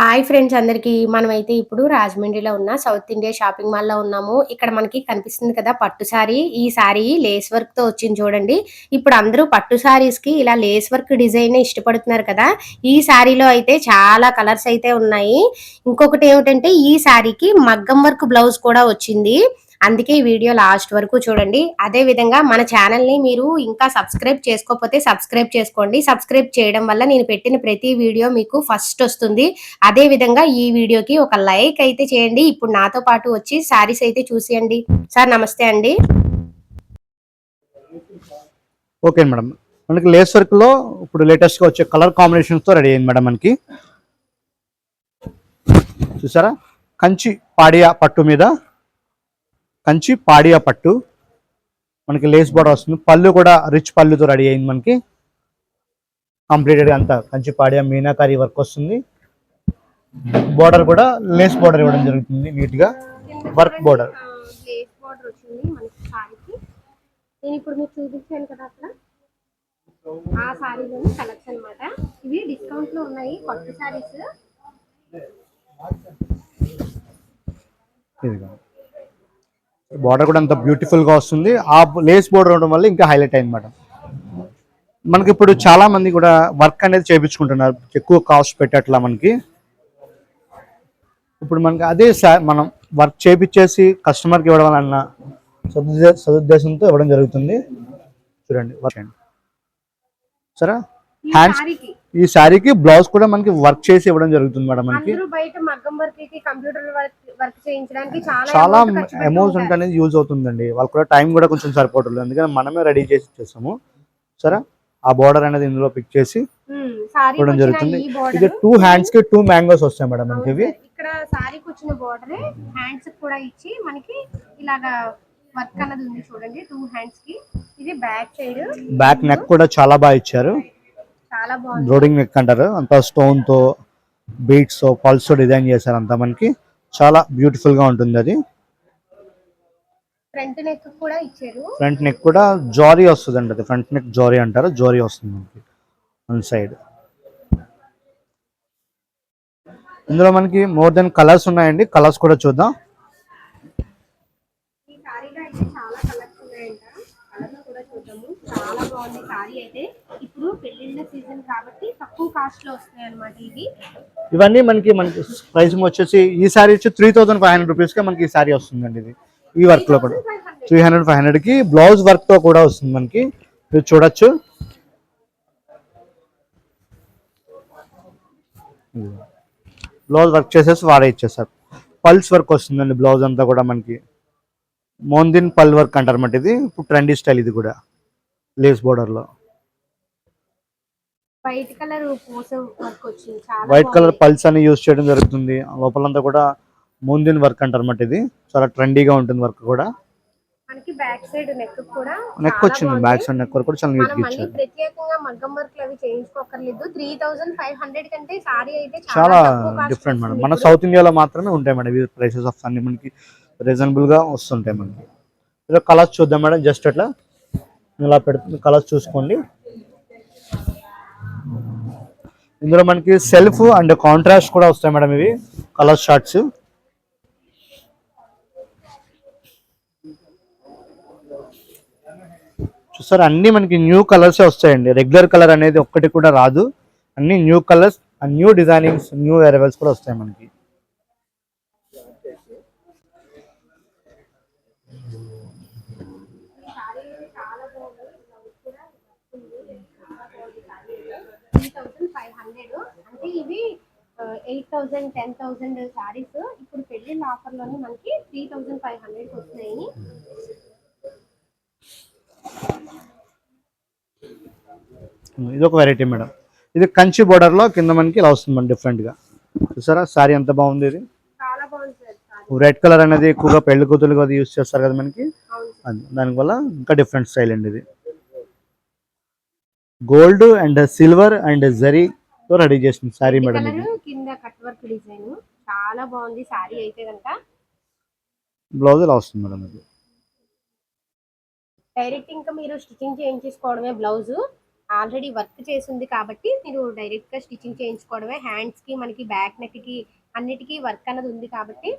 Hi friends అందరికీ. మనమైతే ఇప్పుడు రాజమండ్రిలో ఉన్న సౌత్ ఇండియా షాపింగ్ మాల్లో ఉన్నాము. ఇక్కడ మనకి కనిపిస్తుంది కదా పట్టు సారీ. ఈ సారీ లేస్ వర్క్తో వచ్చింది చూడండి. ఇప్పుడు అందరూ పట్టు సారీస్కి ఇలా లేస్ వర్క్ డిజైన్ ఇష్టపడుతున్నారు కదా. ఈ సారీలో అయితే చాలా కలర్స్ అయితే ఉన్నాయి. ఇంకొకటి ఏమిటంటే ఈ సారీకి మగ్గం వర్క్ బ్లౌజ్ కూడా వచ్చింది. అందుకే ఈ వీడియో లాస్ట్ వరకు చూడండి. అదే విధంగా మన ఛానల్ని మీరు ఇంకా సబ్స్క్రైబ్ చేసుకోకపోతే సబ్స్క్రైబ్ చేసుకోండి. సబ్స్క్రైబ్ చేయడం వల్ల నేను పెట్టిన ప్రతి వీడియో మీకు ఫస్ట్ వస్తుంది. అదే విధంగా ఈ వీడియోకి ఒక లైక్ అయితే చేయండి. ఇప్పుడు నాతో పాటు వచ్చి సారీస్ అయితే చూసేయండి. సార్ నమస్తే అండి. Okay madam. మనకి లేస్ వర్క్లో ఇప్పుడు లేటెస్ట్గా వచ్చే కలర్ కాంబినేషన్స్తో రెడీ అయింది మేడం మనకి. చూసారా? కంచి పాడియా పట్టు మీద కంచి పాడియా పట్టు. మనకి లేస్ బోర్డర్ వస్తుంది. పళ్ళు కూడా రిచ్ పళ్ళుతో రెడీ అయింది మనకి. కంప్లీటెడ్ అంతా. కంచి పాడియా మీనాకారి వర్క్ వస్తుంది. బోర్డర్ కూడా లేస్ బోర్డర్ ఇవ్వడం జరుగుతుంది నీట్గా. వర్క్ బోర్డర్ నేను ఇప్పుడు మీకు చూపించాను కదా అక్కడ. ఆ సారీలోని కలెక్షన్ అన్నమాట. ఇవి డిస్కౌంట్లో ఉన్నాయి కొత్త సారీస్ ఇదిగో. బార్డర్ కూడా అంత బ్యూటిఫుల్గా వస్తుంది. ఆ లేస్ బోర్డర్ ఉండడం వల్ల ఇంకా హైలైట్ అయింది మేడం. మనకి ఇప్పుడు చాలా మంది కూడా వర్క్ అనేది చేయించుకుంటున్నారు ఎక్కువ కాస్ట్ పెట్టట్లా మనకి. ఇప్పుడు మనకి అదే మనం వర్క్ చేపించేసి కస్టమర్కి ఇవ్వడం సదుద్దే సదుద్దేశంతో ఇవ్వడం జరుగుతుంది. చూడండి వర్క్ అండి సరే? హ్యాండ్స్ ఈ శారీకి బ్లౌజ్ కూడా మనకి వర్క్ చేసి ఇవ్వడం జరుగుతుంది మేడం మనకి. చాలా అమౌంట్. అనేది యూజ్ అవుతుందండి. వాళ్ళకి కూడా టైం కూడా కొంచెం సరిపోతుంది. అందుకని మనమే రెడీ చేసి ఇచ్చేస్తాము. సరే ఆ బార్డర్ అనేది ఇందులో పిక్ చేసి ఇవ్వడం జరుగుతుంది. ఇది టూ హ్యాండ్స్కి టూ మ్యాంగోస్ వస్తాయి మేడం మనకి ఇవి. ఇక్కడ సారీకి వచ్చిన బోర్డర్ హ్యాండ్స్ కూడా ఇచ్చి మనకి ఇలాగా వర్క్ అన్నది ఉంది చూడండి. టూ హ్యాండ్స్కి. ఇది బ్యాక్ సైడ్ బ్యాక్ నెక్ కూడా చాలా బాగా ఇచ్చారు. చాలా బాగుంది. బ్రోడింగ్ నెక్ అంటారు. అంతా స్టోన్తో బీట్స్తో పల్స్తో డిజైన్ చేశారు అంతా మనకి. చాలా బ్యూటిఫుల్గా ఉంటుంది అది. ఫ్రంట్ నెక్ కూడా ఇచ్చారు. ఫ్రంట్ నెక్ కూడా జారీ వస్తుంది అది. ఫ్రంట్ నెక్ జారీ అంటారు. జారీ వస్తుంది మనకి. వన్ సైడ్ ఇందులో మనకి మోర్ దెన్ కలర్స్ ఉన్నాయండి. కలర్స్ కూడా చూద్దాం. చాలా కలర్స్ చాలా బాగుంది సారీ అయితే. ఇప్పుడు పెళ్ళిళ్ళ సీజన్ కాబట్టి తక్కువ కాస్ట్లో వస్తాయి అనమాట ఇవి. ఇవన్నీ మనకి మనకి ప్రైస్ వచ్చేసి ఈ సారీ వచ్చి త్రీ థౌసండ్ ఫైవ్ హండ్రెడ్ రూపీస్కి మనకి ఈ సారీ వస్తుందండి ఇది. ఈ వర్క్లో కూడా. త్రీ హండ్రెడ్ ఫైవ్ హండ్రెడ్కి బ్లౌజ్ వర్క్తో కూడా వస్తుంది మనకి. మీరు చూడొచ్చు. బ్లౌజ్ వర్క్ చేసేసి వాడే ఇచ్చేసారు. పల్స్ వర్క్ వస్తుందండి బ్లౌజ్ అంతా కూడా మనకి. మోందిన్ పల్ వర్క్ అంటారు అన్నమాట ఇది. ఇప్పుడు ట్రెండీ స్టైల్ ఇది కూడా. లేస్ బోర్డర్లో. White colour white. పల్స్ అని యూస్ చేయడం జరుగుతుంది. లోపలంతా కూడా మోందిన్ వర్క్ అంటారు అన్నమాట ఇది. చాలా ట్రెండీగా ఉంటుంది వర్క్ కూడా. మనకి బ్యాక్ సైడ్ నెక్ కూడా నెక్ చాలా వచ్చింది. బ్యాక్ సైడ్ నెక్ కూడా చాలా నీట్గా ఇచ్చారు ప్రత్యేకంగా మగ్గం వర్క్ అవి చేయించుకోకర్లేదు త్రీ థౌసండ్ ఫైవ్ హండ్రెడ్ కంటే సారీ అయితే చాలా డిఫరెంట్ మేడం మన. సౌత్ ఇండియాలో మాత్రమే ఉంటాయి మేడం ఇవి ప్రైసెస్ ఆఫ్ అన్ని మనకి రీజనబుల్గా వస్తుంటాయి మనకి. ఇలా కలర్స్ చూద్దాం మేడం జస్ట్ అట్లా ఇలా పెడుతుంది కలర్స్ చూసుకోండి. ఇందులో మనకి సెల్ఫ్ అండ్ కాంట్రాస్ట్ కూడా వస్తాయి మేడం ఇవి కలర్ షార్ట్స్ చూసారు అన్ని మనకి న్యూ కలర్స్ వస్తాయండి. రెగ్యులర్ కలర్ అనేది ఒక్కటి కూడా రాదు. అన్ని new colours new designings new arrivals కూడా వస్తాయి మనకి త్రీ థౌసండ్ ఫైవ్ హండ్రెడ్ అంటే ఇవి eight thousand ten thousand sarees ఇప్పుడు పెళ్ళిళ్ళ ఆఫర్లోని మనకి త్రీ థౌసండ్ ఫైవ్ హండ్రెడ్ వస్తున్నాయి. ఇది ఒక వెరైటీ మేడం. ఇది కంచి border లో కింద మనకి ఇలా వస్తుంది different గా చూసారా? సారీ ఎంత బాగుంది ఇది. రెడ్ కలర్ అనేది ఎక్కువగా పెళ్ళి కూతురుగా అది యూస్ చేస్తారు కదా మనకి. దానివల్ల ఇంకా డిఫరెంట్ స్టైల్ అండి ఇది. గోల్డ్ అండ్ సిల్వర్ అండ్ జరీతో రెడీ చేసిన సారీ మేడం కింద కట్ వర్క్ డిజైన్. చాలా బాగుంది సారీ అయితే కనుక బ్లౌజ్ ఇలా వస్తుంది మేడం ఇది? డైరెక్ట్ ఇంకా మీరు స్టిచ్చింగ్ చేయించేసుకోవడమే బ్లౌజ్. ఆల్రెడీ వర్క్ చేసింది కాబట్టి మీరు డైరెక్ట్గా స్టిచ్చింగ్ చేయించుకోవడమే. హ్యాండ్స్కి మనకి బ్యాక్ నెక్కి అన్నిటికీ వర్క్ అన్నది ఉంది కాబట్టి.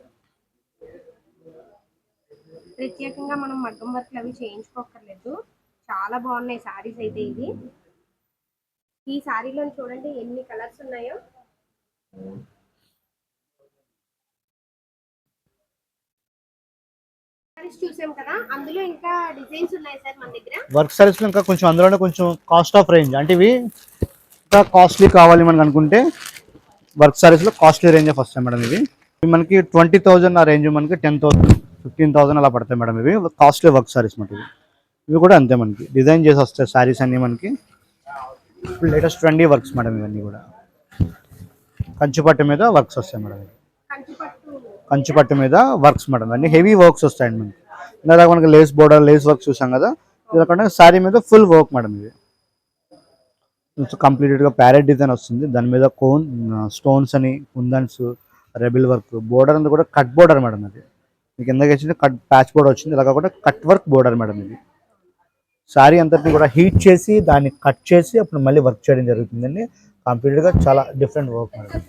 ప్రత్యేకంగా మనం మగ్గం వర్క్ అవి చేయించుకోకర్లేదు చాలా బాగున్నాయి సారీస్ అయితే ఇవి. ఈ సారీలో చూడండి ఎన్ని కలర్స్ ఉన్నాయో. చూసాం కదా అందులో ఇంకా డిజైన్స్ ఉన్నాయి సార్ మన దగ్గర. వర్క్ సారీస్లో ఇంకా కొంచెం అందులోనే కొంచెం కాస్ట్ ఆఫ్ రేంజ్ అంటే ఇవి ఇంకా కాస్ట్లీ కావాలి మనకు అనుకుంటే వర్క్ సారీస్లో కాస్ట్లీ రేంజ్ వస్తాయి మేడం ఇవి. మనకి ట్వంటీ థౌజండ్ ఆ రేంజ్ మనకి టెన్ థౌసండ్ ఫిఫ్టీన్ థౌసండ్ అలా పడతాయి మేడం ఇవి. కాస్ట్లీ వర్క్ సారీస్ మనకి ఇవి. కూడా అంతే మనకి. డిజైన్ చేసి వస్తాయి సారీస్ అన్నీ మనకి. లేటెస్ట్ ట్రెండీ వర్క్స్ మేడం ఇవన్నీ కూడా. కంచుపట్టు మీద వర్క్స్ వస్తాయి మేడం. కంచుపట్టు మీద వర్క్స్ మేడం. అన్ని హెవీ వర్క్స్ వస్తాయండి మనకి. ఇందాక మనకి లేస్ బోర్డర్ లేస్ వర్క్ చూసాం కదా? ఇదకుండా శారీ మీద ఫుల్ వర్క్ మేడం ఇది. కంప్లీటెడ్గా ప్యారెట్ డిజైన్ వస్తుంది. దాని మీద కోన్ స్టోన్స్ అని కుందన్స్ రెబిల్ వర్క్. బోర్డర్ అంతా కూడా కట్ బోర్డర్ మేడం అది. మీకు ఎందుకు వచ్చింది కట్ ప్యాచ్ బోర్డర్ వచ్చింది. ఇలా కాకుండా కట్ వర్క్ బోర్డర్ మేడం ఇది. శారీ అంతటిని కూడా హీట్ చేసి దాన్ని కట్ చేసి అప్పుడు మళ్ళీ వర్క్ చేయడం జరుగుతుందండి. కంప్లీట్గా చాలా డిఫరెంట్ వర్క్ మేడం.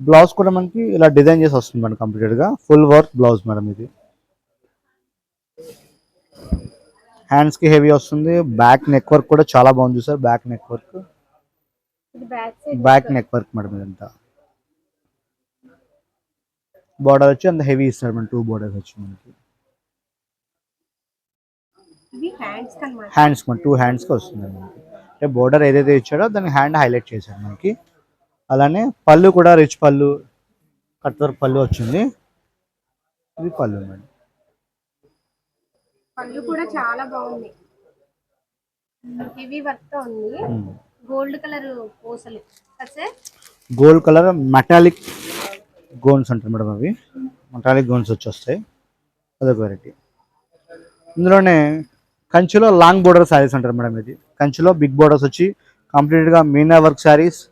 బ్లౌజ్ కూడా మనకి ఇలా డిజైన్ చేసి వస్తుంది మేడం కంప్లీటెడ్గా. ఫుల్ వర్క్ బ్లౌజ్ మేడం ఇది. హ్యాండ్స్కి హెవీ వస్తుంది. బ్యాక్ నెక్ వర్క్ కూడా చాలా బాగుంది సార్ బ్యాక్ నెక్ వర్క్ ఇది back side back neck work madam ఇదంతా. బార్డర్ వచ్చి అంత హెవీ ఇస్తారు మేడం. టూ బార్డర్స్ వచ్చి మనకి. హ్యాండ్స్ టూ హ్యాండ్స్కి వస్తుంది మనకి అంటే బోర్డర్ ఏదైతే ఇచ్చాడో దాన్ని హ్యాండ్ హైలైట్ చేశాడు మనకి. అలానే పళ్ళు కూడా రిచ్ పళ్ళు కట్ వర్క్ పళ్ళు వచ్చింది. ఇది పళ్ళు మేడం పళ్ళు కూడా చాలా బాగుంది వర్క్తో ఉంది. Hmm. గోల్డ్ కలర్ పూసలు. గోల్డ్ కలర్ మెటాలిక్ గోన్స్ అంటారు మేడం అవి. మెటాలిక్ గోన్స్ వచ్చి వస్తాయి అదొక వెరైటీ ఇందులోనే కంచిలో లాంగ్ బోర్డర్ శారీస్ అంటారు మేడం ఇది. కంచిలో బిగ్ బోర్డర్స్ వచ్చి కంప్లీట్గా మీనా వర్క్ శారీస్.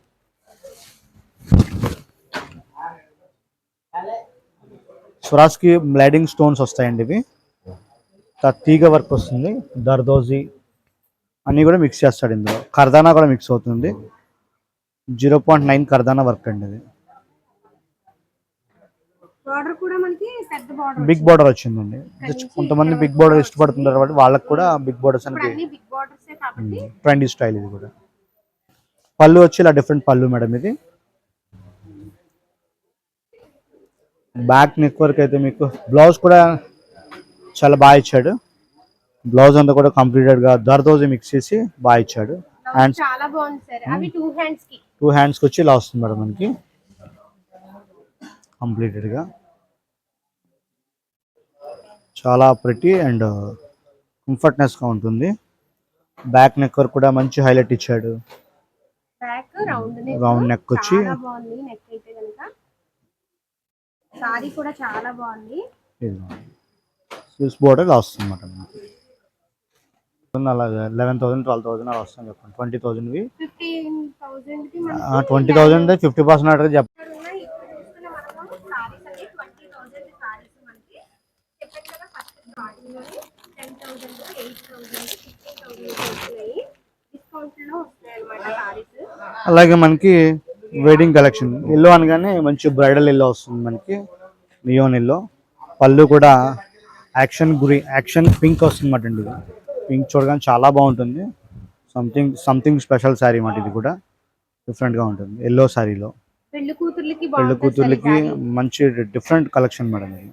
స్వరాజ్కి బ్లైడింగ్ స్టోన్స్ వస్తాయండి ఇవి. త- తీగ వర్క్ వస్తుంది. దర్దోజీ అన్నీ కూడా మిక్స్ చేస్తాడు ఇందులో. కర్దానా కూడా మిక్స్ అవుతుంది. జీరో పాయింట్ నైన్ కర్దానా వర్క్ అండి ఇది. బార్డర్ కూడా మనకి పెద్ద బార్డర్ బిగ్ బార్డర్ వచ్చిందండి. కొంతమంది బిగ్ బార్డర్ ఇష్టపడుతుంటారు కాబట్టి వాళ్ళకి కూడా బిగ్ బార్డర్స్ అనేది బిగ్ బార్డర్స్ కాబట్టి ట్రెండీ స్టైల్ ఇది కూడా. పళ్ళు వచ్చి ఇలా డిఫరెంట్ పళ్ళు మేడం ఇది. బ్యాక్ నెక్ వర్క్ అయితే మీకు బ్లౌజ్ కూడా చాలా బాగా ఇచ్చాడు. బ్లౌజ్ అంతా కూడా కంప్లీటెడ్గా దర్దోజీ మిక్స్ చేసి బాగా ఇచ్చాడు. హ్యాండ్స్ చాలా బాగుంది సార్. అవి టూ హ్యాండ్స్కి. టూ వచ్చి ఇలా వస్తుంది మేడం మనకి. కంప్లీటెడ్గా చాలా ప్రిటీ అండ్ కంఫర్ట్నెస్గా ఉంటుంది. బ్యాక్ నెక్ వర్క్ కూడా మంచి హైలైట్ ఇచ్చాడు. బ్యాక్ రౌండ్ నెక్ వచ్చి- చాలా బాగుంది నెక్ అయితే కనుక. సారీ కూడా చాలా బాగుంది. స్విస్ బోర్డర్ ఇలా వస్తుంది అన్నమాట మనకి. అలాగే లెవెన్ థౌసండ్ ట్వెల్వ్ థౌసండ్ అలా వస్తుంది చెప్పండి. ట్వంటీ థౌసండ్వి ట్వంటీ థౌసండ్ ఫిఫ్టీ పర్సెంట్ అడిగి చెప్ చెప్పాను కదా first స్టార్టింగ్లోని ten thousand eight thousand fifteen thousand వస్తున్నాయి డిస్కౌంట్లో వస్తాయి అనమాట సారీస్ అలాగే మనకి వెడ్డింగ్ కలెక్షన్ ఎల్లో అనగానే మంచి బ్రైడల్ ఎల్లో వస్తుంది మనకి. నియోన్ ఎల్లో పళ్ళు కూడా యాక్షన్ గురి యాక్షన్ పింక్ వస్తుంది అన్నమాట అండి పింక్ చూడగానే చాలా బాగుంటుంది. సంథింగ్ సంథింగ్ స్పెషల్ శారీ మాట ఇది కూడా. డిఫరెంట్గా ఉంటుంది. ఎల్లో శారీలో పెళ్ళి కూతుర్లకి మంచి డిఫరెంట్ కలెక్షన్ మేడం ఇది.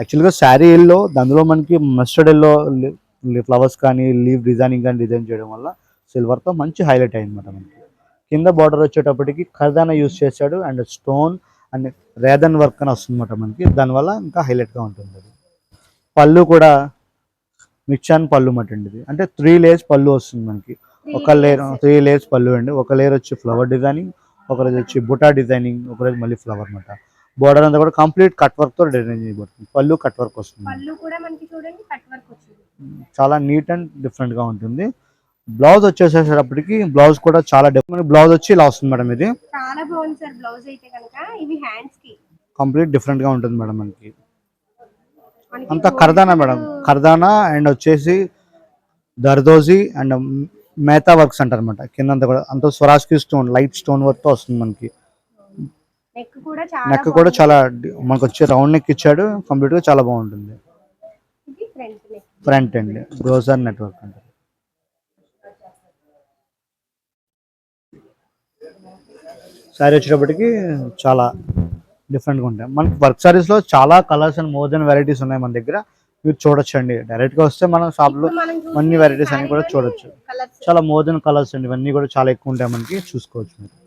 యాక్చువల్గా శారీ ఎల్లో అందులో మనకి మస్టర్డ్ ఎల్లో ఫ్లవర్స్ కానీ లీవ్ డిజైనింగ్ కానీ డిజైన్ చేయడం వల్ల సిల్వర్తో మంచి హైలైట్ అయింది అనమాట మనకి. కింద బార్డర్ వచ్చేటప్పటికి ఖర్దానా యూస్ చేశాడు అండ్ స్టోన్ అండ్ రేదన్ వర్క్ అని వస్తుంది అనమాట మనకి దానివల్ల ఇంకా హైలైట్గా ఉంటుంది అది. పళ్ళు కూడా మిక్చాన్ పళ్ళు మాట అండి ఇది. అంటే త్రీ లేయర్స్ పళ్ళు వస్తుంది మనకి. ఒక లేయర్ త్రీ లేయర్స్ పళ్ళు అండి. ఒక లేయర్ వచ్చి ఫ్లవర్ డిజైనింగ్ ఒక రోజు వచ్చి బుటా డిజైనింగ్ ఒక రోజు మళ్ళీ ఫ్లవర్ అనమాట బోర్డర్ అంతా కూడా కంప్లీట్ కట్ వర్క్తో డిజైన్ చేయబడుతుంది. పళ్ళు కట్ వర్క్ వస్తుంది. చాలా నీట్ అండ్ డిఫరెంట్గా ఉంటుంది. బ్లౌజ్ వచ్చేసేటప్పటికి బ్లౌజ్ కూడా చాలా డిఫరెంట్. బ్లౌజ్ వచ్చి ఇలా వస్తుంది మేడం ఇది. చాలా బాగుంది సార్ బ్లౌజ్ అయితే కనుక. ఇవి హ్యాండ్స్కి. కంప్లీట్ డిఫరెంట్గా ఉంటుంది మేడం మనకి. అంతా కర్దానా మేడం. కర్దానా అండ్ వచ్చేసి దర్దోజీ అండ్ మేతా వర్క్స్ అంటారు అనమాట కింద అంతా కూడా అంతా స్వరాజ్కి స్టోన్ లైట్ స్టోన్ వర్క్తో వస్తుంది మనకి. నెక్ కూడా చాలా నెక్ కూడా బాగుంది. చాలా డి- మనకు వచ్చే రౌండ్ నెక్ ఇచ్చాడు. కంప్లీట్గా చాలా బాగుంటుంది. ఫ్రంట్ అండి. బ్రోజర్ నెట్వర్క్ అంటారు శారీ వచ్చేటప్పటికి చాలా డిఫరెంట్గా ఉంటాయి. మనకి వర్క్ సారీస్లో చాలా colours and more than varieties ఉన్నాయి మన దగ్గర. మీరు చూడొచ్చండి. డైరెక్ట్గా వస్తే మనం షాప్లో అన్ని varieties అన్ని కూడా చూడొచ్చు. చాలా మోర్ దెన్ కలర్స్ అండి. ఇవన్నీ కూడా చాలా ఎక్కువ ఉంటాయి మనకి. చూసుకోవచ్చు మీరు.